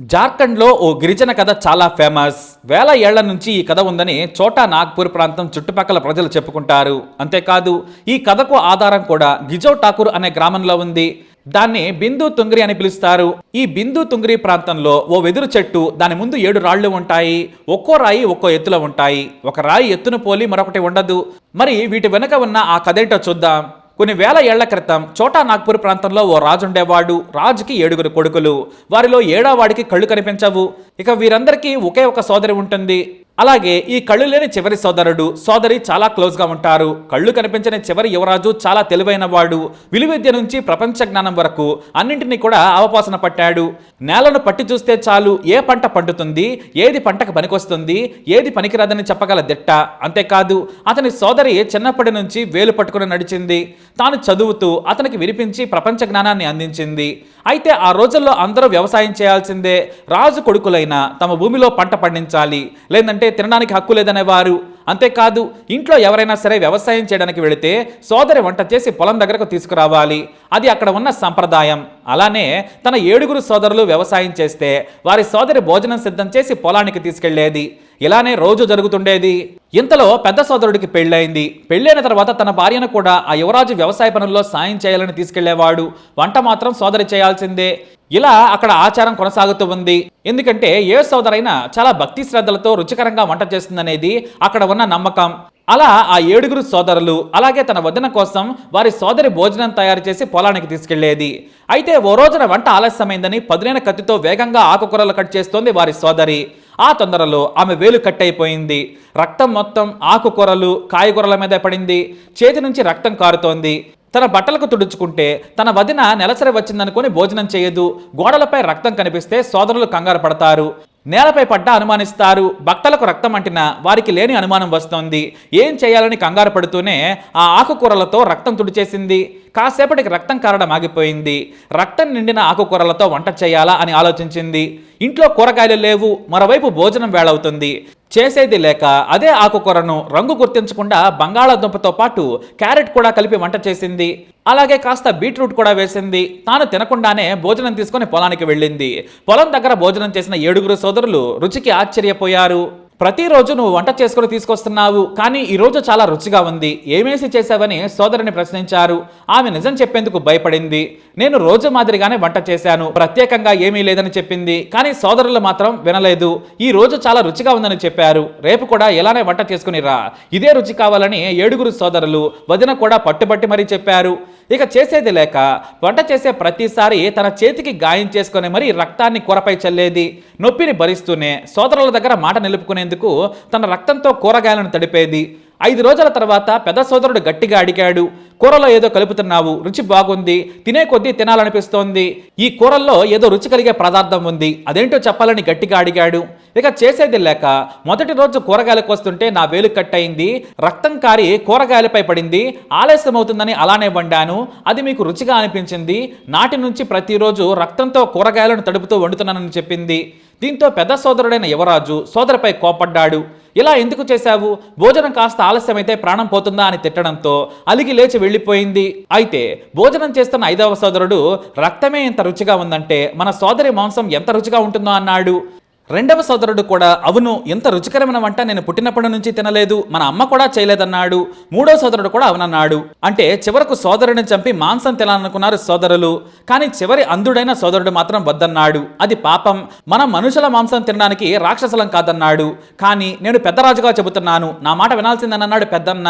జార్ఖండ్లో ఓ గిరిజన కథ చాలా ఫేమస్. వేల ఏళ్ళ నుంచి ఈ కథ ఉందని చోటా నాగ్పూర్ ప్రాంతం చుట్టుపక్కల ప్రజలు చెప్పుకుంటారు. అంతేకాదు ఈ కథకు ఆధారం కూడా గిజో ఠాకూర్ అనే గ్రామంలో ఉంది. దాన్ని బిందు తుంగ్రి అని పిలుస్తారు. ఈ బిందు తుంగ్రి ప్రాంతంలో ఓ వెదురు చెట్టు దాని ముందు ఏడు రాళ్ళు ఉంటాయి. ఒక్కో రాయి ఒక్కో ఎత్తులో ఉంటాయి. ఒక రాయి ఎత్తును పోలి మరొకటి ఉండదు. మరి వీటి వెనుక ఉన్న ఆ కథేంటో చూద్దాం. కొన్ని వేల ఏళ్ళ క్రితం చోటా నాగ్పూర్ ప్రాంతంలో ఓ రాజు ఉండేవాడు రాజుకి ఏడుగురు కొడుకులు. వారిలో ఏడావాడికి కళ్ళు కనిపించవు. ఇక వీరందరికీ ఒకే ఒక సోదరి ఉంటుంది. అలాగే ఈ కళ్ళు లేని చివరి సోదరుడు సోదరి చాలా క్లోజ్గా ఉంటారు. కళ్ళు కనిపించని చివరి యువరాజు చాలా తెలివైన వాడు. విలువిద్య నుంచి ప్రపంచ జ్ఞానం వరకు అన్నింటినీ కూడా అవపాసన పట్టాడు. నేలను పట్టి చూస్తే చాలు ఏ పంట పండుతుంది ఏది పంటకు పనికొస్తుంది ఏది పనికిరాదని చెప్పగల దిట్ట. అంతేకాదు అతని సోదరి చిన్నప్పటి నుంచి వేలు పట్టుకుని నడిచింది. తాను చదువుతూ అతనికి వినిపించి ప్రపంచ జ్ఞానాన్ని అందించింది. అయితే ఆ రోజుల్లో అందరూ వ్యవసాయం చేయాల్సిందే. రాజు కొడుకులైన తమ భూమిలో పంట పండించాలి. లేదంటే తినడానికి హక్కు లేదనే వారు. అంతేకాదు ఇంట్లో ఎవరైనా సరే వ్యవసాయం చేయడానికి వెళితే సోదరి వంట చేసి పొలం దగ్గరకు తీసుకురావాలి. అది అక్కడ ఉన్న సంప్రదాయం. అలానే తన ఏడుగురు సోదరులు వ్యవసాయం చేస్తే వారి సోదరి భోజనం సిద్ధం చేసి పొలానికి తీసుకెళ్ళేది. ఇలానే రోజు జరుగుతుండేది. ఇంతలో పెద్ద సోదరుడికి పెళ్ళైంది పెళ్ళైన తర్వాత తన భార్యను కూడా ఆ యువరాజు వ్యవసాయ పనుల్లో సాయం చేయాలని తీసుకెళ్ళేవాడు. వంట మాత్రం సోదరి చేయాల్సిందే. ఇలా అక్కడ ఆచారం కొనసాగుతూ ఉంది. ఎందుకంటే ఏ సోదరైనా చాలా భక్తి శ్రద్ధలతో రుచికరంగా వంట చేస్తుందనేది అక్కడ ఉన్న నమ్మకం. అలా ఆ ఏడుగురు సోదరులు అలాగే తన వదిన కోసం వారి సోదరి భోజనం తయారు చేసి పొలానికి తీసుకెళ్ళేది. అయితే ఓ రోజున వంట ఆలస్యమైందని పదునైన కత్తితో వేగంగా ఆకుకూరలు కట్ చేస్తోంది వారి సోదరి. ఆ తొందరలో ఆమె వేలు కట్ అయిపోయింది రక్తం మొత్తం ఆకుకూరలు కాయగూరల మీద పడింది. చేతి నుంచి రక్తం కారుతోంది. తన బట్టలకు తుడుచుకుంటే తన వదిన నెలసరి వచ్చిందనుకుని భోజనం చేయదు. గోడలపై రక్తం కనిపిస్తే సోదరులు కంగారు పడతారు. నేలపై పడ్డ అనుమానిస్తారు. బట్టలకు రక్తం అంటిన వారికి లేని అనుమానం వస్తోంది. ఏం చేయాలని కంగారు పడుతూనే ఆ ఆకుకూరలతో రక్తం తుడిచేసింది. కాసేపటికి రక్తం కారడం ఆగిపోయింది. రక్తం నిండిన ఆకుకూరలతో వంట చేయాలా అని ఆలోచించింది. ఇంట్లో కూరగాయలు లేవు మరోవైపు భోజనం వేళవుతుంది. చేసేది లేక అదే ఆకుకూరను రంగు గుర్తించకుండా బంగాళాదుంపతో పాటు క్యారెట్ కూడా కలిపి వంట చేసింది. అలాగే కాస్త బీట్రూట్ కూడా వేసింది. తాను తినకుండానే భోజనం తీసుకొని పొలానికి వెళ్ళింది. పొలం దగ్గర భోజనం చేసిన ఏడుగురు సోదరులు రుచికి ఆశ్చర్యపోయారు. ప్రతిరోజు నువ్వు వంట చేసుకుని తీసుకొస్తున్నావు కానీ ఈరోజు చాలా రుచిగా ఉంది. ఏమేసి చేశావని సోదరిని ప్రశ్నించారు. ఆమె నిజం చెప్పేందుకు భయపడింది. నేను రోజు మాదిరిగానే వంట చేశాను. ప్రత్యేకంగా ఏమీ లేదని చెప్పింది కానీ సోదరులు మాత్రం వినలేదు. ఈ రోజు చాలా రుచిగా ఉందని చెప్పారు. రేపు కూడా ఎలానే వంట చేసుకుని రా. ఇదే రుచి కావాలని ఏడుగురు సోదరులు వదిన కూడా పట్టుబట్టి మరీ చెప్పారు. ఇక చేసేది లేక వంట చేసే ప్రతిసారి తన చేతికి గాయం చేసుకుని మరి రక్తాన్ని కూరపై చల్లేది నొప్పిని భరిస్తూనే సోదరుల దగ్గర మాట నిలుపుకునేందుకు తన రక్తంతో కూరగాయలను తడిపేది. ఐదు రోజుల తర్వాత పెద్ద సోదరుడు గట్టిగా అడిగాడు కూరలో ఏదో కలుపుతున్నావు రుచి బాగుంది తినే కొద్దీ తినాలనిపిస్తోంది. ఈ కూరల్లో ఏదో రుచి కలిగే పదార్థం ఉంది. అదేంటో చెప్పాలని గట్టిగా అడిగాడు. ఇక చేసేది లేక మొదటి రోజు కూరగాయలకు వస్తుంటే నా వేలు కట్ అయింది రక్తం కారి కూరగాయలపై పడింది ఆలస్యం అవుతుందని అలానే వండాను. అది మీకు రుచిగా అనిపించింది. నాటి నుంచి ప్రతిరోజు రక్తంతో కూరగాయలను తడుపుతూ వండుతున్నానని చెప్పింది. దీంతో పెద్ద సోదరుడైన యువరాజు సోదరిపై కోపడ్డాడు ఇలా ఎందుకు చేశావు? భోజనం కాస్త ఆలస్యమైతే ప్రాణం పోతుందా? అని తిట్టడంతో అలిగి లేచి వెళ్ళిపోయింది. అయితే భోజనం చేస్తున్న ఐదవ సోదరుడు రక్తమే ఇంత రుచిగా ఉందంటే మన సోదరి మాంసం ఎంత రుచిగా ఉంటుందో అన్నాడు. రెండవ సోదరుడు కూడా అవును ఎంత రుచికరమైన వంట నేను పుట్టినప్పటి నుంచి తినలేదు మన అమ్మ కూడా చేయలేదన్నాడు మూడో సోదరుడు కూడా అవునన్నాడు. అంటే చివరకు సోదరుడిని చంపి మాంసం తినాలనుకున్నారు సోదరులు కానీ చివరి అంధుడైన సోదరుడు మాత్రం వద్దన్నాడు. అది పాపం మనం మనుషుల మాంసం తినడానికి రాక్షసులం కాదన్నాడు. కానీ నేను పెద్దరాజుగా చెబుతున్నాను నా మాట వినాల్సిందన్నాడు పెద్దన్న.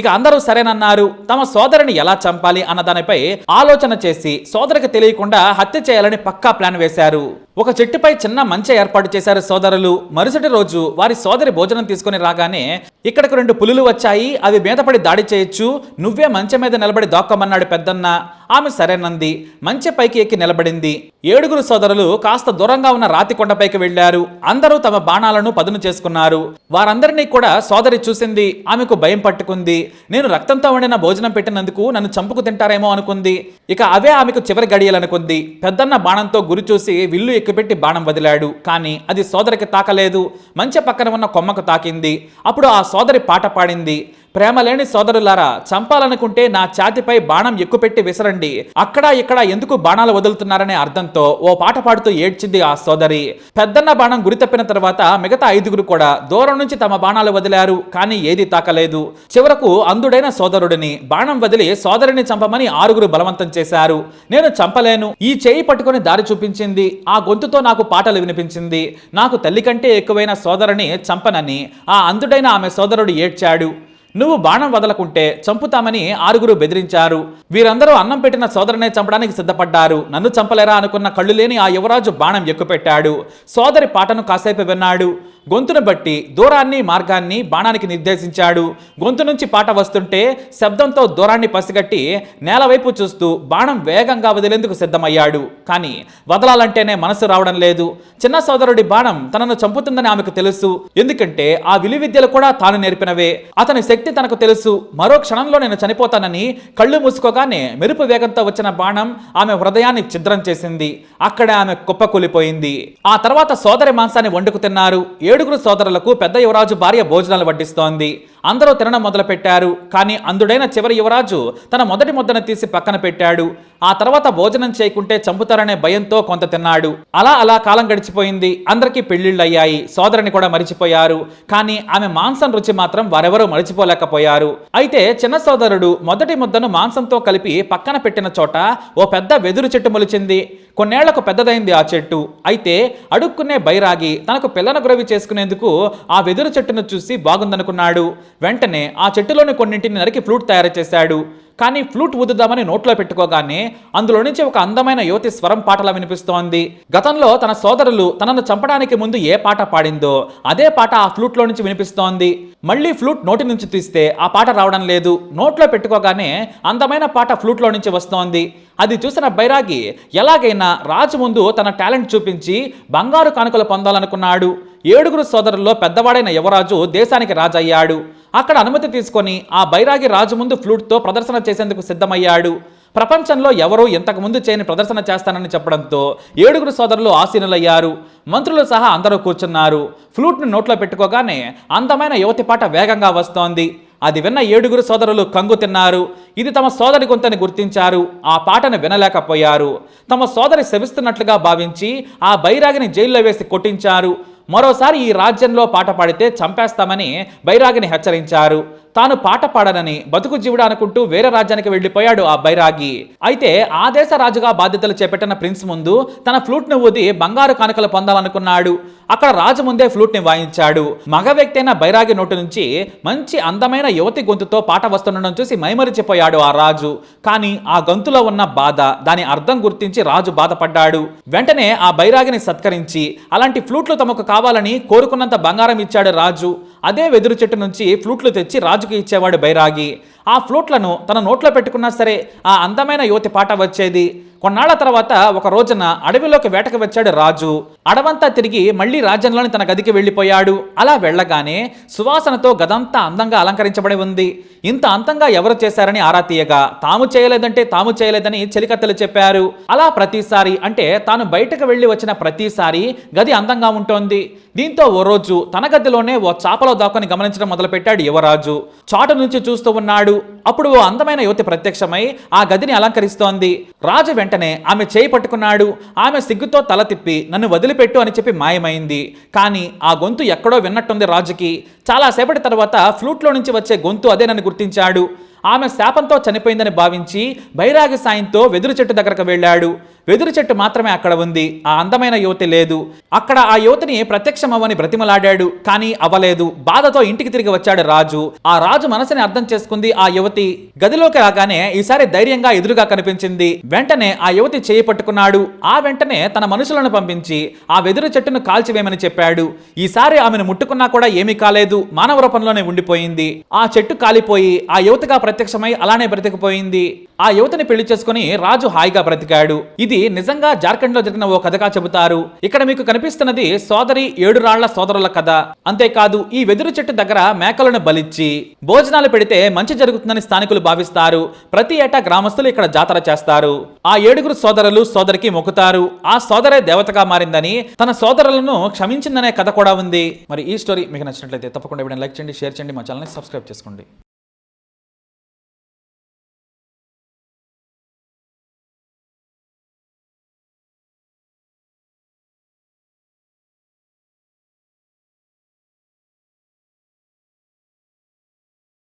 ఇక అందరూ సరేనన్నారు తమ సోదరుని ఎలా చంపాలి అన్న దానిపై ఆలోచన చేసి సోదరికి తెలియకుండా హత్య చేయాలని పక్కా ప్లాన్ వేశారు. ఒక చెట్టుపై చిన్న మంచి ఏర్పాటు చేశారు సోదరులు. మరుసటి రోజు వారి సోదరి భోజనం తీసుకుని రాగానే ఇక్కడకు రెండు పులులు వచ్చాయి అవి మీదపడి దాడి చేయొచ్చు నువ్వే మంచె మీద నిలబడి దాక్కోమన్నాడు పెద్దన్న. ఆమె సరేనంది. మంచె పైకి ఎక్కి నిలబడింది. ఏడుగురు సోదరులు కాస్త దూరంగా ఉన్న రాతి కొండపైకి వెళ్ళారు అందరూ తమ బాణాలను పదును చేసుకున్నారు. వారందరినీ కూడా సోదరి చూసింది. ఆమెకు భయం పట్టుకుంది. నేను రక్తంతో వండిన భోజనం పెట్టినందుకు నన్ను చంపుకు తింటారేమో అనుకుంది. ఇక అవే ఆమెకు చివరి గడియలనుకుంది. పెద్దన్న బాణంతో గురి చూసి విల్లు ఎక్కుపెట్టి బాణం వదిలాడు. కానీ అది సోదరికి తాకలేదు. మంచె పక్కన ఉన్న కొమ్మకు తాకింది. అప్పుడు ఆ సోదరి పాట పాడింది. ప్రేమ లేని సోదరులారా చంపాలనుకుంటే నా ఛాతిపై బాణం ఎక్కుపెట్టి విసరండి. అక్కడ ఇక్కడ ఎందుకు బాణాలు వదులుతున్నారనే అర్థంతో ఓ పాట పాడుతూ ఏడ్చింది ఆ సోదరి. పెద్దన్న బాణం గురి తప్పిన తర్వాత మిగతా ఐదుగురు కూడా దూరం నుంచి తమ బాణాలు వదిలారు కానీ ఏది తాకలేదు. చివరకు అందుడైన సోదరుడిని బాణం వదిలి సోదరిని చంపమని ఆరుగురు బలవంతం చేశారు. నేను చంపలేను ఈ చేయి పట్టుకొని దారి చూపించింది ఆ గొంతుతో నాకు పాటలు వినిపించింది. నాకు తల్లి కంటే ఎక్కువైన సోదరుని చంపనని ఆ అందుడైన ఆమె సోదరుడు ఏడ్చాడు. నువ్వు బాణం వదలకుంటే చంపుతామని ఆరుగురు బెదిరించారు. వీరందరూ అన్నం పెట్టిన సోదరునే చంపడానికి సిద్ధపడ్డారు. నన్ను చంపలేరా అనుకున్న కళ్ళు లేని ఆ యువరాజు బాణం ఎక్కుపెట్టాడు. సోదరి పాటను కాసేపు విన్నాడు. గొంతును బట్టి దూరాన్ని మార్గాన్ని బాణానికి నిర్దేశించాడు. గొంతు నుంచి పాట వస్తుంటే శబ్దంతో దూరాన్ని పసిగట్టి నేల వైపు చూస్తూ బాణం వేగంగా వదిలేందుకు సిద్ధమయ్యాడు. కానీ వదలాలంటేనే మనసు రావడం లేదు. చిన్న సోదరుడి బాణం తనను చంపుతుందని ఆమెకు తెలుసు. ఎందుకంటే ఆ విలువిద్యలు కూడా తాను నేర్పినవే. అతని శక్తి తనకు తెలుసు. మరో క్షణంలో నేను చనిపోతానని కళ్ళు మూసుకోగానే మెరుపు వేగంతో వచ్చిన బాణం ఆమె హృదయాన్ని ఛిద్రం చేసింది. అక్కడే ఆమె కుప్పకూలిపోయింది. ఆ తర్వాత సోదరి మాంసాన్ని వండుకు తిన్నారు. ఏడుగురు సోదరులకు పెద్ద యువరాజు భార్య భోజనాలు వడ్డిస్తోంది. అందరూ తినడం మొదలుపెట్టారు. కానీ అందుడైన చివరి యువరాజు తన మొదటి ముద్దను తీసి పక్కన పెట్టాడు. ఆ తర్వాత భోజనం చేయకుంటే చంపుతారనే భయంతో కొంత తిన్నాడు. అలా అలా కాలం గడిచిపోయింది. అందరికీ పెళ్ళిళ్ళయ్యాయి సోదరుని కూడా మరిచిపోయారు. కానీ ఆమె మాంసం రుచి మాత్రం వారెవరూ మరిచిపోలేకపోయారు. అయితే చిన్న సోదరుడు మొదటి ముద్దను మాంసంతో కలిపి పక్కన పెట్టిన చోట ఓ పెద్ద వెదురు చెట్టు మొలిచింది. కొన్నేళ్ళకు పెద్దదైంది ఆ చెట్టు. అయితే అడుక్కునే బైరాగి తనకు పిల్లన గురవి చేసుకునేందుకు ఆ వెదురు చెట్టును చూసి బాగుందనుకున్నాడు. వెంటనే ఆ చెట్టులోని కొన్నింటిని నరికి ఫ్లూట్ తయారు చేశాడు. కానీ ఫ్లూట్ ఊదుదామని నోట్లో పెట్టుకోగానే అందులో నుంచి ఒక అందమైన యువతి స్వరం పాటలా వినిపిస్తోంది. గతంలో తన సోదరులు తనను చంపడానికి ముందు ఏ పాట పాడిందో అదే పాట ఆ ఫ్లూట్లో నుంచి వినిపిస్తోంది. మళ్ళీ ఫ్లూట్ నోటి నుంచి తీస్తే ఆ పాట రావడం లేదు. నోట్లో పెట్టుకోగానే అందమైన పాట ఫ్లూట్లో నుంచి వస్తోంది. అది చూసిన బైరాగి ఎలాగైనా రాజు ముందు తన టాలెంట్ చూపించి బంగారు కానుకలు పొందాలనుకున్నాడు. ఏడుగురు సోదరుల్లో పెద్దవాడైన యువరాజు దేశానికి రాజయ్యాడు. అక్కడ అనుమతి తీసుకొని ఆ బైరాగి రాజు ముందు ఫ్లూట్తో ప్రదర్శన చేసేందుకు సిద్ధమయ్యాడు. ప్రపంచంలో ఎవరూ ఇంతకుముందు చేయని ప్రదర్శన చేస్తానని చెప్పడంతో ఏడుగురు సోదరులు ఆసీనులయ్యారు. మంత్రులు సహా అందరూ కూర్చున్నారు. ఫ్లూట్ను నోట్లో పెట్టుకోగానే అందమైన యువతి పాట వేగంగా వస్తోంది. అది విన్న ఏడుగురు సోదరులు కంగు తిన్నారు. ఇది తమ సోదరి గొంతని గుర్తించారు. ఆ పాటను వినలేకపోయారు. తమ సోదరి శవిస్తున్నట్లుగా భావించి ఆ బైరాగిని జైల్లో వేసి కొట్టించారు. మరోసారి ఈ రాజ్యంలో పాట పాడితే చంపేస్తామని బైరాగిని హెచ్చరించారు. తాను పాట పాడనని బతుకు జీవుడు అనుకుంటూ వేరే రాజ్యానికి వెళ్ళిపోయాడు ఆ బైరాగి. అయితే ఆ దేశ రాజుగా బాధ్యతలు చేపట్టిన ప్రిన్స్ ముందు తన ఫ్లూట్ను ఊది బంగారు కానుకలు పొందాలనుకున్నాడు. అక్కడ రాజు ముందే ఫ్లూట్ని వాయించాడు. మగ వ్యక్తి అయిన బైరాగి నోటి నుంచి మంచి అందమైన యువతి గొంతుతో పాట వస్తుండడం చూసి మైమరిచిపోయాడు ఆ రాజు. కానీ ఆ గొంతులో ఉన్న బాధ దాని అర్థం గుర్తించి రాజు బాధపడ్డాడు. వెంటనే ఆ బైరాగిని సత్కరించి అలాంటి ఫ్లూట్లు తమకు కావాలని కోరుకున్నంత బంగారం ఇచ్చాడు రాజు. అదే వెదురు చెట్టు నుంచి ఫ్లూట్లు తెచ్చి రాజుకి ఇచ్చేవాడు బైరాగి. ఆ ఫ్లూట్లను తన నోట్లో పెట్టుకున్నా సరే ఆ అందమైన యువతి పాట వచ్చేది. కొన్నాళ్ళ తర్వాత ఒక రోజున అడవిలోకి వేటకు వచ్చాడు రాజు. అడవంతా తిరిగి మళ్ళీ రాజ్యంలోని తన గదికి వెళ్ళిపోయాడు. అలా వెళ్ళగానే సువాసనతో గదంతా అందంగా అలంకరించబడి ఉంది. ఇంత అందంగా ఎవరు చేశారని ఆరా తీయగా తాము చేయలేదంటే తాము చేయలేదని చెలికత్తెలు చెప్పారు. అలా ప్రతిసారి అంటే తాను బయటకు వెళ్ళి వచ్చిన ప్రతిసారి గది అందంగా ఉంటోంది. దీంతో ఓ రోజు తన గదిలోనే ఓ చాపలో దాక్కుని గమనించడం మొదలుపెట్టాడు యువరాజు. చాటు నుంచి చూస్తూ ఉన్నాడు. అప్పుడు ఓ అందమైన యువతి ప్రత్యక్షమై ఆ గదిని అలంకరిస్తోంది. రాజు వెంట వెంటనే ఆమె చేయి పట్టుకున్నాడు. ఆమె సిగ్గుతో తల తిప్పి నన్ను వదిలిపెట్టు అని చెప్పి మాయమైంది. కానీ ఆ గొంతు ఎక్కడో విన్నట్టుంది రాజుకి. చాలాసేపటి తర్వాత ఫ్లూట్లో నుంచి వచ్చే గొంతు అదే నన్ను గుర్తించాడు. ఆమె శాపంతో చనిపోయిందని భావించి బైరాగి సాయంతో వెదురు చెట్టు దగ్గరకు వెళ్ళాడు. వెదురు చెట్టు మాత్రమే అక్కడ ఉంది. ఆ అందమైన యువతి లేదు. అక్కడ ఆ యువతిని ప్రత్యక్షమవ్వని బ్రతిమలాడాడు. కానీ అవ్వలేదు. బాధతో ఇంటికి తిరిగి వచ్చాడు రాజు. ఆ రాజు మనసుని అర్థం చేసుకుంది ఆ యువతి. గదిలోకి రాగానే ఈసారి ధైర్యంగా ఎదురుగా కనిపించింది. వెంటనే ఆ యువతి చేయి పట్టుకున్నాడు. ఆ వెంటనే తన మనుషులను పంపించి ఆ వెదురు చెట్టును కాల్చివేయమని చెప్పాడు. ఈసారి ఆమెను ముట్టుకున్నా కూడా ఏమీ కాలేదు. మానవ రూపంలోనే ఉండిపోయింది. ఆ చెట్టు కాలిపోయి ఆ యువతిగా ప్రత్యక్షమై అలానే బ్రతికిపోయింది. ఆ యువతిని పెళ్ళి చేసుకుని రాజు హాయిగా బ్రతికాడు. ఇది ఇది నిజంగా జార్ఖండ్లో జరిగిన ఓ కథగా చెబుతారు. ఇక్కడ మీకు కనిపిస్తున్నది సోదరి ఏడు రాళ్ళ సోదరుల కథ. అంతేకాదు ఈ వెదురు చెట్టు దగ్గర మేకలను బలిచ్చి భోజనాలు పెడితే మంచి జరుగుతుందని స్థానికులు భావిస్తారు. ప్రతి ఏటా గ్రామస్తులు ఇక్కడ జాతర చేస్తారు. ఆ ఏడుగురు సోదరులు సోదరికి మొక్కుతారు. ఆ సోదరే దేవతగా మారిందని తన సోదరులను క్షమించిందనే కథ కూడా ఉంది. మరి ఈ స్టోరీ మీకు నచ్చినట్లయితే తప్పకుండా వీడియో లైక్ చేయండి షేర్ చేయండి మా ఛానల్ని సబ్స్క్రైబ్ చేసుకోండి.